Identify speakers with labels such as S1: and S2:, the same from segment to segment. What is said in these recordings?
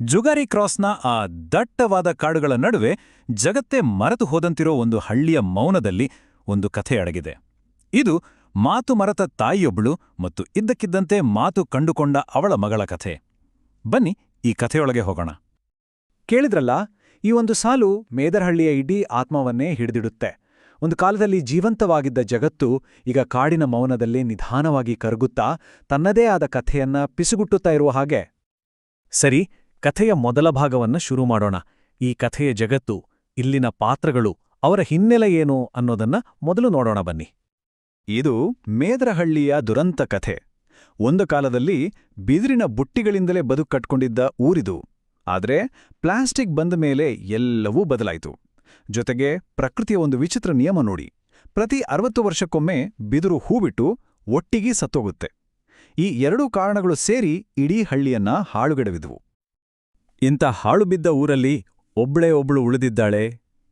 S1: ಜುಗಾರಿ ಕ್ರಾಸ್ನ ಆ ದಟ್ಟವಾದ ಕಾಡುಗಳ ನಡುವೆ ಜಗತ್ತೇ ಮರೆತು ಹೋದಂತಿರೋ ಒಂದು ಹಳ್ಳಿಯ ಮೌನದಲ್ಲಿ ಒಂದು ಕಥೆ ಅಡಗಿದೆ. ಇದು ಮಾತು ಮರೆತ ತಾಯಿಯೊಬ್ಬಳು ಮತ್ತು ಇದ್ದಕ್ಕಿದ್ದಂತೆ ಮಾತು ಕಂಡುಕೊಂಡ ಅವಳ ಮಗಳ ಕಥೆ. ಬನ್ನಿ ಈ ಕಥೆಯೊಳಗೆ ಹೋಗೋಣ.
S2: ಕೇಳಿದ್ರಲ್ಲ, ಈ ಒಂದು ಸಾಲು ಮೇದರಹಳ್ಳಿಯ ಇಡೀ ಆತ್ಮವನ್ನೇ ಹಿಡಿದಿಡುತ್ತೆ. ಒಂದು ಕಾಲದಲ್ಲಿ ಜೀವಂತವಾಗಿದ್ದ ಜಗತ್ತು ಈಗ ಕಾಡಿನ ಮೌನದಲ್ಲಿ ನಿಧಾನವಾಗಿ ಕರಗುತ್ತಾ ತನ್ನದೇ ಆದ ಕಥೆಯನ್ನ ಪಿಸುಗುಟ್ಟುತ್ತಾ ಇರುವ ಹಾಗೆ. ಸರಿ ಕಥೆಯ ಮೊದಲ ಭಾಗವನ್ನ ಶುರು ಮಾಡೋಣ. ಈ ಕಥೆಯ ಜಗತ್ತು, ಇಲ್ಲಿನ ಪಾತ್ರಗಳು, ಅವರ ಹಿನ್ನೆಲೆ ಏನು ಅನ್ನೋದನ್ನ ಮೊದಲು ನೋಡೋಣ ಬನ್ನಿ.
S1: ಇದು ಮೇದರಹಳ್ಳಿಯ ದುರಂತ ಕಥೆ. ಒಂದು ಕಾಲದಲ್ಲಿ ಬಿದಿರಿನ ಬುಟ್ಟಿಗಳಿಂದಲೇ ಬದುಕು ಕಟ್ಕೊಂಡಿದ್ದ ಊರಿದು. ಆದರೆ ಪ್ಲಾಸ್ಟಿಕ್ ಬಂದ ಮೇಲೆ ಎಲ್ಲವೂ ಬದಲಾಯಿತು. ಜೊತೆಗೆ ಪ್ರಕೃತಿಯ ಒಂದು ವಿಚಿತ್ರ ನಿಯಮ ನೋಡಿ. ಪ್ರತಿ ಅರವತ್ತು ವರ್ಷಕ್ಕೊಮ್ಮೆ ಬಿದಿರು ಹೂಬಿಟ್ಟು ಒಟ್ಟಿಗೆ ಸತ್ತೋಗುತ್ತೆ. ಈ ಎರಡೂ ಕಾರಣಗಳು ಸೇರಿ ಇಡೀ ಹಳ್ಳಿಯನ್ನ ಹಾಳುಗೆಡವಿದ್ವು. ಇಂಥ ಹಾಳು ಬಿದ್ದ ಊರಲ್ಲಿ ಒಬ್ಳೇ ಒಬ್ಳು ಉಳಿದಿದ್ದಾಳೆ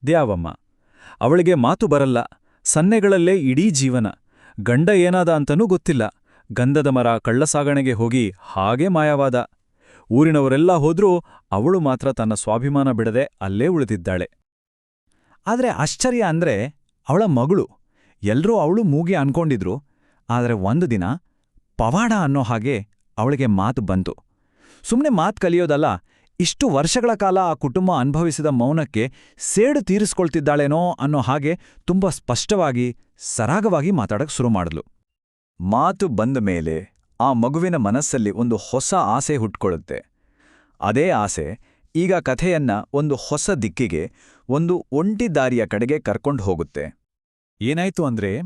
S1: ದ್ಯಾವಮ್ಮ. ಅವಳಿಗೆ ಮಾತು ಬರಲ್ಲ, ಸನ್ನೆಗಳಲ್ಲೇ ಇಡೀ ಜೀವನ. ಗಂಡ ಏನಾದ ಅಂತನೂ ಗೊತ್ತಿಲ್ಲ. ಗಂಧದ ಮರ ಕಳ್ಳಸಾಗಣೆಗೆ ಹೋಗಿ ಹಾಗೇ ಮಾಯವಾದ. ಊರಿನವರೆಲ್ಲ ಹೋದ್ರೂ ಅವಳು ಮಾತ್ರ ತನ್ನ ಸ್ವಾಭಿಮಾನ ಬಿಡದೆ ಅಲ್ಲೇ ಉಳಿದಿದ್ದಾಳೆ. ಆದರೆ ಆಶ್ಚರ್ಯ ಅಂದ್ರೆ ಅವಳ ಮಗಳು. ಎಲ್ರೂ ಅವಳು ಮೂಗಿ ಅನ್ಕೊಂಡಿದ್ರು. ಆದರೆ ಒಂದು ದಿನ ಪವಾಡ ಅನ್ನೋ ಹಾಗೆ ಅವಳಿಗೆ ಮಾತು ಬಂತು. ಸುಮ್ಮನೆ ಮಾತು ಕಲಿಯೋದಲ್ಲ ಇಷ್ಟು ವರ್ಷಗಳ ಕಾಲ ಆ ಕುಟುಂಬ ಅನುಭವಿಸಿದ ಮೌನಕ್ಕೆ ಸೇಡು ತೀರಿಸ್ಕೊಳ್ತಿದ್ದಾಳೇನೋ ಅನ್ನೋ ಹಾಗೆ ತುಂಬ ಸ್ಪಷ್ಟವಾಗಿ, ಸರಾಗವಾಗಿ ಮಾತಾಡಕ್ ಶುರು ಮಾಡಿದ್ಲು. ಮಾತು ಬಂದ ಮೇಲೆ ಆ ಮಗುವಿನ ಮನಸ್ಸಲ್ಲಿ ಒಂದು ಹೊಸ ಆಸೆ ಹುಟ್ಕೊಳ್ಳುತ್ತೆ. ಅದೇ ಆಸೆ ಈಗ ಕಥೆಯನ್ನ ಒಂದು ಹೊಸ ದಿಕ್ಕಿಗೆ, ಒಂದು ಒಂಟಿ ದಾರಿಯ ಕಡೆಗೆ ಕರ್ಕೊಂಡು ಹೋಗುತ್ತೆ. ಏನಾಯ್ತು ಅಂದ್ರೆ,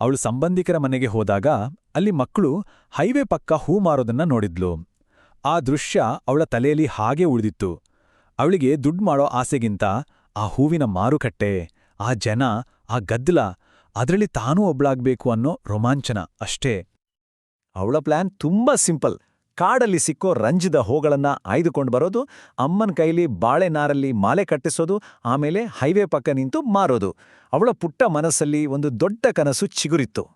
S1: ಅವಳು ಸಂಬಂಧಿಕರ ಮನೆಗೆ ಹೋದಾಗ ಅಲ್ಲಿ ಮಕ್ಕಳು ಹೈವೇ ಪಕ್ಕ ಹೂ ಮಾರೋದನ್ನ ನೋಡಿದ್ಲು. ಆ ದೃಶ್ಯ ಅವಳ ತಲೆಯಲ್ಲಿ ಹಾಗೆ ಉಳಿದಿತ್ತು. ಅವಳಿಗೆ ದುಡ್ಡು ಮಾಡೋ ಆಸೆಗಿಂತ ಆ ಹೂವಿನ ಮಾರುಕಟ್ಟೆ, ಆ ಜನ, ಆ ಗದ್ದಲ, ಅದರಲ್ಲಿ ತಾನೂ ಒಬ್ಳಾಗ್ಬೇಕು ಅನ್ನೋ ರೋಮಾಂಚನ ಅಷ್ಟೇ. ಅವಳ ಪ್ಲಾನ್ ತುಂಬಾ ಸಿಂಪಲ್. ಕಾಡಲ್ಲಿ ಸಿಕ್ಕೋ ರಂಜಿದ ಹೋಗಳನ್ನ ಆಯ್ದುಕೊಂಡು ಬರೋದು, ಅಮ್ಮನ ಕೈಲಿ ಬಾಳೆ ನಾರಲ್ಲಿ ಮಾಲೆ ಕಟ್ಟಿಸೋದು, ಆಮೇಲೆ ಹೈವೇ ಪಕ್ಕ ನಿಂತು ಮಾರೋದು. ಅವಳ ಪುಟ್ಟ ಮನಸ್ಸಲ್ಲಿ ಒಂದು ದೊಡ್ಡ ಕನಸು ಚಿಗುರಿತ್ತು.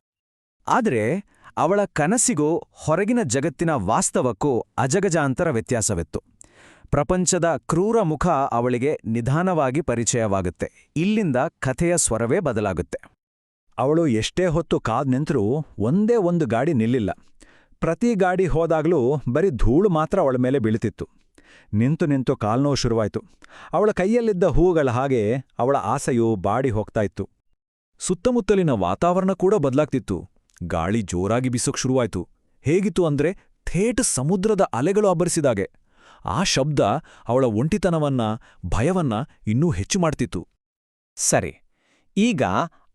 S1: ಆದ್ರೆ ಅವಳ ಕನಸಿಗೂ ಹೊರಗಿನ ಜಗತ್ತಿನ ವಾಸ್ತವಕ್ಕೂ ಅಜಗಜಾಂತರ ವ್ಯತ್ಯಾಸವಿತ್ತು. ಪ್ರಪಂಚದ ಕ್ರೂರ ಮುಖ ಅವಳಿಗೆ ನಿಧಾನವಾಗಿ ಪರಿಚಯವಾಗುತ್ತೆ. ಇಲ್ಲಿಂದ ಕಥೆಯ ಸ್ವರವೇ ಬದಲಾಗುತ್ತೆ. ಅವಳು ಎಷ್ಟೇ ಹೊತ್ತು ಕಾದ್ ನಿಂತರೂ ಒಂದೇ ಒಂದು ಗಾಡಿ ನಿಲ್ಲಿಲ್ಲ. ಪ್ರತಿ ಗಾಡಿ ಹೋದಾಗಲೂ ಬರೀ ಧೂಳು ಮಾತ್ರ ಅವಳ ಮೇಲೆ ಬೀಳ್ತಿತ್ತು. ನಿಂತು ನಿಂತು ಕಾಲ್ನೋವು ಶುರುವಾಯಿತು. ಅವಳ ಕೈಯಲ್ಲಿದ್ದ ಹೂಗಳ ಹಾಗೆ ಅವಳ ಆಸೆಯು ಬಾಡಿ ಹೋಗ್ತಾ ಇತ್ತು. ಸುತ್ತಮುತ್ತಲಿನ ವಾತಾವರಣ ಕೂಡ ಬದಲಾಗ್ತಿತ್ತು. ಗಾಳಿ ಜೋರಾಗಿ ಬಿಸೋಕ್ ಶುರುವಾಯ್ತು. ಹೇಗಿತ್ತು ಅಂದ್ರೆ ಥೇಟ್ ಸಮುದ್ರದ ಅಲೆಗಳು ಅಬ್ಬರಿಸಿದಾಗೆ. ಆ ಶಬ್ದ ಅವಳ ಒಂಟಿತನವನ್ನ, ಭಯವನ್ನ ಇನ್ನೂ ಹೆಚ್ಚು ಮಾಡ್ತಿತ್ತು.
S3: ಸರಿ, ಈಗ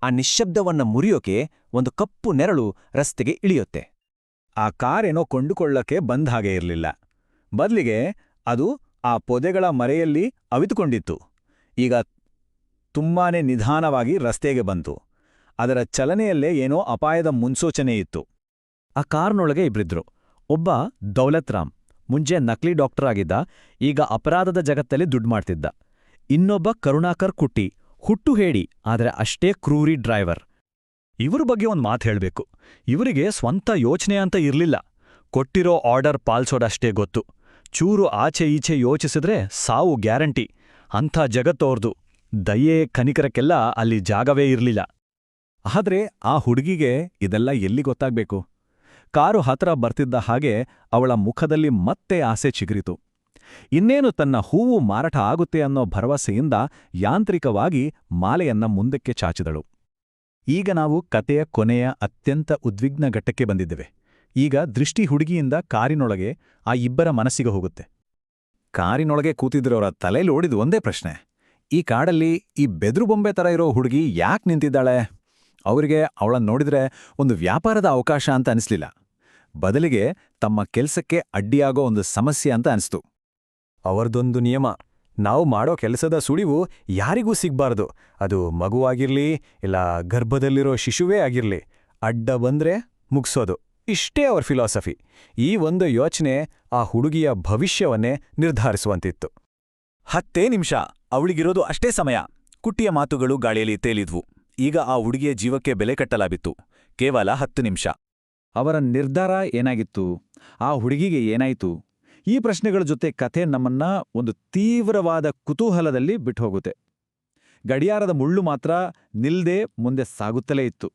S3: ಆ ನಿಶ್ಶಬ್ದವನ್ನ ಮುರಿಯೋಕೆ ಒಂದು ಕಪ್ಪು ನೆರಳು ರಸ್ತೆಗೆ ಇಳಿಯುತ್ತೆ.
S1: ಆ ಕಾರೇನೋ ಕೊಂಡುಕೊಳ್ಳಕ್ಕೆ ಬಂದ ಹಾಗೆ ಇರಲಿಲ್ಲ. ಬದಲಿಗೆ ಅದು ಆ ಪೊದೆಗಳ ಮರೆಯಲ್ಲಿ ಅವಿತುಕೊಂಡಿತ್ತು. ಈಗ ತುಂಬಾನೇ ನಿಧಾನವಾಗಿ ರಸ್ತೆಗೆ ಬಂತು. ಅದರ ಚಲನೆಯಲ್ಲೇ ಏನೋ ಅಪಾಯದ ಮುನ್ಸೂಚನೆ ಇತ್ತು.
S2: ಆ ಕಾರ್ನೊಳಗೆ ಇಬ್ರಿದ್ರು. ಒಬ್ಬ ದೌಲತ್ ರಾಮ್ ಮುಂಚೆ ನಕಲಿ ಡಾಕ್ಟರ್ ಆಗಿದ್ದ, ಈಗ ಅಪರಾಧದ ಜಗತ್ತಲ್ಲಿ ದುಡ್ಡು ಮಾಡ್ತಿದ್ದ. ಇನ್ನೊಬ್ಬ ಕರುಣಾಕರ್ ಕುಟ್ಟಿ, ಹುಟ್ಟು ಹೇಳಿ, ಆದರೆ ಅಷ್ಟೇ ಕ್ರೂರಿ ಡ್ರೈವರ್. ಇವ್ರ ಬಗ್ಗೆ ಒಂದು ಮಾತು ಹೇಳಬೇಕು. ಇವರಿಗೆ ಸ್ವಂತ ಯೋಚನೆ ಅಂತ ಇರಲಿಲ್ಲ. ಕೊಟ್ಟಿರೋ ಆರ್ಡರ್ ಪಾಲ್ಸೋಡಷ್ಟೇ ಗೊತ್ತು. ಚೂರು ಆಚೆ ಈಚೆ ಯೋಚಿಸಿದ್ರೆ ಸಾವು ಗ್ಯಾರಂಟಿ. ಅಂಥ ಜಗತ್ತೋರ್ದು. ದಯೆ, ಕನಿಕರಕ್ಕೆಲ್ಲ ಅಲ್ಲಿ ಜಾಗವೇ ಇರ್ಲಿಲ್ಲ. ಆದ್ರೆ ಆ ಹುಡುಗಿಗೆ ಇದೆಲ್ಲ ಎಲ್ಲಿ ಗೊತ್ತಾಗ್ಬೇಕು? ಕಾರು ಹತ್ರ ಬರ್ತಿದ್ದ ಹಾಗೆ ಅವಳ ಮುಖದಲ್ಲಿ ಮತ್ತೆ ಆಸೆ ಚಿಗುರಿತು. ಇನ್ನೇನು ತನ್ನ ಹೂವು ಮಾರಾಟ ಆಗುತ್ತೆ ಅನ್ನೋ ಭರವಸೆಯಿಂದ ಯಾಂತ್ರಿಕವಾಗಿ ಮಾಲೆಯನ್ನ ಮುಂದಕ್ಕೆ ಚಾಚಿದಳು. ಈಗ ನಾವು ಕತೆಯ ಕೊನೆಯ ಅತ್ಯಂತ ಉದ್ವಿಗ್ನ ಘಟ್ಟಕ್ಕೆ ಬಂದಿದ್ದೇವೆ. ಈಗ ದೃಷ್ಟಿ ಹುಡುಗಿಯಿಂದ ಕಾರಿನೊಳಗೆ ಆ ಇಬ್ಬರ ಮನಸ್ಸಿಗೆ ಹೋಗುತ್ತೆ. ಕಾರಿನೊಳಗೆ ಕೂತಿದ್ರವರ ತಲೆಯಲ್ಲಿ ಓಡಿದು ಒಂದೇ ಪ್ರಶ್ನೆ. ಈ ಕಾಡಲ್ಲಿ ಈ ಬೆದ್ರು ಬೊಂಬೆ ತರ ಇರೋ ಹುಡುಗಿ ಯಾಕೆ ನಿಂತಿದ್ದಾಳೆ? ಅವರಿಗೆ ಅವಳನ್ನು ನೋಡಿದ್ರೆ ಒಂದು ವ್ಯಾಪಾರದ ಅವಕಾಶ ಅಂತ ಅನಿಸ್ಲಿಲ್ಲ. ಬದಲಿಗೆ ತಮ್ಮ ಕೆಲಸಕ್ಕೆ ಅಡ್ಡಿಯಾಗೋ ಒಂದು ಸಮಸ್ಯೆ ಅಂತ ಅನಿಸ್ತು. ಅವರದೊಂದು ನಿಯಮ, ನಾವು ಮಾಡೋ ಕೆಲಸದ ಸುಳಿವು ಯಾರಿಗೂ ಸಿಗ್ಬಾರ್ದು. ಅದು ಮಗುವಾಗಿರ್ಲಿ, ಇಲ್ಲ ಗರ್ಭದಲ್ಲಿರೋ ಶಿಶುವೇ ಆಗಿರ್ಲಿ, ಅಡ್ಡ ಬಂದ್ರೆ ಮುಗಿಸೋದು. ಇಷ್ಟೇ ಅವರ ಫಿಲಾಸಫಿ. ಈ ಒಂದು ಯೋಚನೆ ಆ ಹುಡುಗಿಯ ಭವಿಷ್ಯವನ್ನೇ ನಿರ್ಧರಿಸುವಂತಿತ್ತು. ಹತ್ತೇ ನಿಮಿಷ, ಅವಳಿಗಿರೋದು ಅಷ್ಟೇ ಸಮಯ. ಕುಟ್ಟಿಯ ಮಾತುಗಳು ಗಾಳಿಯಲ್ಲಿ ತೇಲಿದ್ವು. ಈಗ ಆ ಹುಡುಗಿಯ ಜೀವಕ್ಕೆ ಬೆಲೆ ಕಟ್ಟಲಾಗಿತ್ತು ಕೇವಲ ಹತ್ತು ನಿಮಿಷ. ಅವರ ನಿರ್ಧಾರ ಏನಾಗಿತ್ತು? ಆ ಹುಡುಗಿಗೆ ಏನಾಯಿತು?
S1: ಈ ಪ್ರಶ್ನೆಗಳ ಜೊತೆ ಕಥೆ ನಮ್ಮನ್ನ ಒಂದು ತೀವ್ರವಾದ ಕುತೂಹಲದಲ್ಲಿ ಬಿಟ್ಟು ಹೋಗುತ್ತೆ ಗಡಿಯಾರದ ಮುಳ್ಳು ಮಾತ್ರ ನಿಲ್ದೇ ಮುಂದೆ ಸಾಗುತ್ತಲೇ ಇತ್ತು.